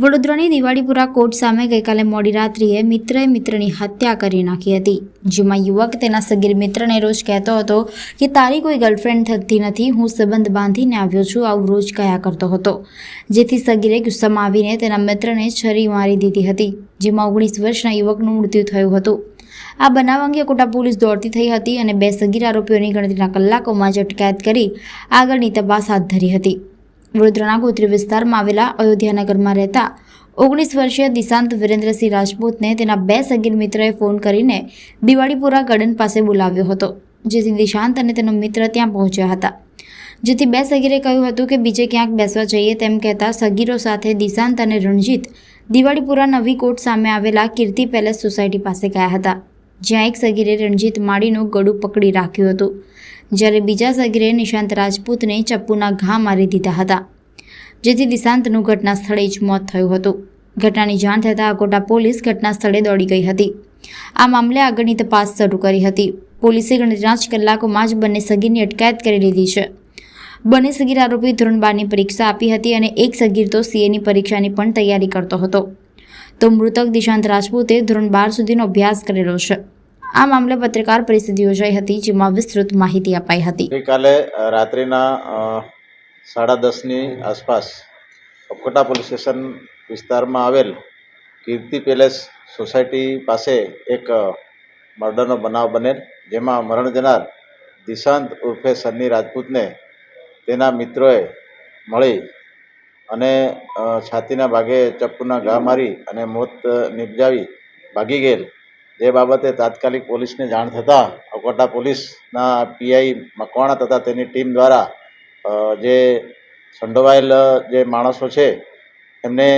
વડોદરાની દિવાળીપુરા કોર્ટ સામે ગઈકાલે મોડી રાત્રિએ મિત્રએ મિત્રની હત્યા કરી નાખી હતી. જેમાં યુવક તેના સગીર મિત્રને રોજ કહેતો હતો કે, તારી કોઈ ગર્લફ્રેન્ડ થતી નથી. હું સંબંધ બાંધીને આવ્યો છું. આવું રોજ કહ્યા કરતો હતો. જેથી સગીરે ગુસ્સામાં આવીને તેના મિત્રને છરી મારી દીધી હતી, જેમાં ઓગણીસ વર્ષના યુવકનું મૃત્યુ થયું હતું. આ બનાવ અંગે કોટા પોલીસ દોડતી થઈ હતી અને બે સગીર આરોપીઓની ગણતરીના કલાકોમાં જ અટકાયત કરી આગળની તપાસ હાથ ધરી હતી. વડોદરાના ગોત્રી વિસ્તારમાં આવેલા અયોધ્યાનગરમાં રહેતા ઓગણીસ વર્ષીય દિશાંત વિરેન્દ્રસિંહ રાજપૂતને તેના બે સગીર મિત્રએ ફોન કરીને દિવાળીપુરા ગાર્ડન પાસે બોલાવ્યો હતો, જેથી દિશાંત અને તેનો મિત્ર ત્યાં પહોંચ્યા હતા. જેથી બે સગીરે કહ્યું હતું કે બીજે ક્યાંક બેસવા જઈએ તેમ કહેતા સગીરો સાથે દિશાંત અને રણજીત દિવાળીપુરા નવી કોર્ટ સામે આવેલા કીર્તિ પેલેસ સોસાયટી પાસે ગયા હતા. જ્યાં એક સગીરે રણજીત માળીનું ગળું પકડી રાખ્યું હતું. જ્યારે બીજા સગીરે નિશાંત રાજપૂતને ચપ્પુના ઘા મારી દીધા હતા, જેથી દિશાંતનું ઘટના સ્થળે જ મોત થયું હતું. ઘટનાની જાણ થતાં અકોટા પોલીસ ઘટના સ્થળે દોડી ગઈ હતી. આ મામલે આગળની તપાસ શરૂ કરી હતી. પોલીસે ગણતરીના જ કલાકોમાં જ બંને સગીરની અટકાયત કરી લીધી છે. બંને સગીર આરોપી ધોરણ બારની પરીક્ષા આપી હતી અને એક સગીર તો સીએની પરીક્ષાની પણ તૈયારી કરતો હતો. તો મૃતક દિશાંત રાજપૂતે ધોરણ બાર સુધીનો અભ્યાસ કરેલો છે. આ મામલે પત્રકાર પરિષદ યોજાઈ હતી, જેમાં વિસ્તૃત માહિતી અપાઈ હતી. ગઈકાલે રાત્રિના સાડા દસની આસપાસ અપકોટા પોલીસ સ્ટેશન વિસ્તારમાં આવેલ કીર્તિ પેલેસ સોસાયટી પાસે એક મર્ડરનો બનાવ બનેલ, જેમાં મરણ જનાર દિશાંત ઉર્ફે સન્ની રાજપૂતને તેના મિત્રોએ મળી અને છાતીના ભાગે ચપ્પુના ઘા મારી અને મોત નિપજાવી ભાગી ગયેલ. જે બાબતે તાત્કાલિક પોલીસને જાણ થતાં અકોટા પોલીસના પીઆઈ મકવાણા તથા તેની ટીમ દ્વારા જે સંડોવાયેલ જે માણસો છે, એમને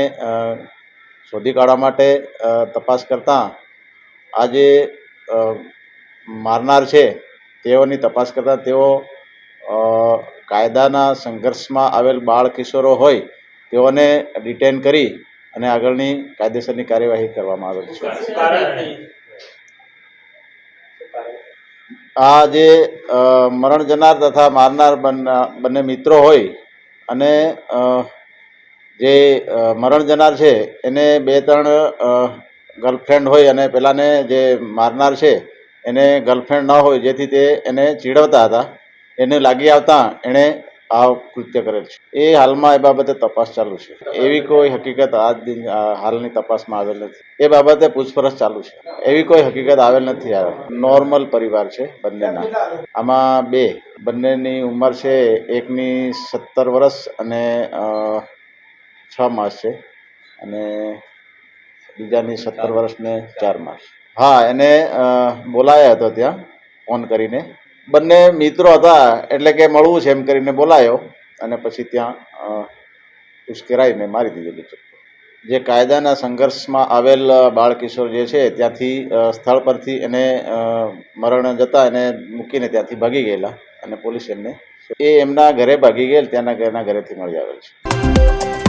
શોધી કાઢવા માટે તપાસ કરતાં આ જે મારનાર છે, તેઓની તપાસ કરતાં તેઓ કાયદાના સંઘર્ષમાં આવેલ બાળ કિશોરો હોય, તેઓને ડિટેન કરી અને આગળની કાયદેસરની કાર્યવાહી કરવામાં આવેલ છે. આ જે મરણ જનાર તથા મારનાર બન- મિત્રો હોય અને જે મરણ જનાર છે, એને બે ત્રણ ગર્લફ્રેન્ડ હોય અને પેલાને જે મારનાર છે, એને ગર્લફ્રેન્ડ ન હોય, જેથી તે એને ચીડવતા હતા. એને લાગી આવતા એણે આ કૃત્ય કરેલ છે. એ હાલમાં એ બાબતે તપાસ ચાલુ છે. એવી કોઈ હકીકત આજ દિન હાલની તપાસમાં આવેલ નથી. એ બાબતે પૂછપરછ ચાલુ છે. એવી કોઈ હકીકત આવેલ નથી નોર્મલ પરિવાર છે બંનેના. આમાં બે, બંનેની ઉંમર છે એકની સત્તર વર્ષ અને છ માસ છે અને બીજાની સત્તર વર્ષ ને ચાર માસ. હા, એને બોલાયો હતો ત્યાં ફોન કરીને. બંને મિત્રો હતા, એટલે કે મળવું છે એમ કરીને બોલાયો અને પછી ત્યાં ઉશ્કેરાઈને મારી દીધેલી છે. જે કાયદાના સંઘર્ષમાં આવેલ બાળકિશોર જે છે ત્યાંથી સ્થળ પરથી એને મરણ જતા એને મૂકીને ત્યાંથી ભાગી ગયેલા અને પોલીસ એમને એ એમના ઘરે ભાગી ગયેલ, ત્યાંના ઘરના ઘરેથી મળી આવેલ છે.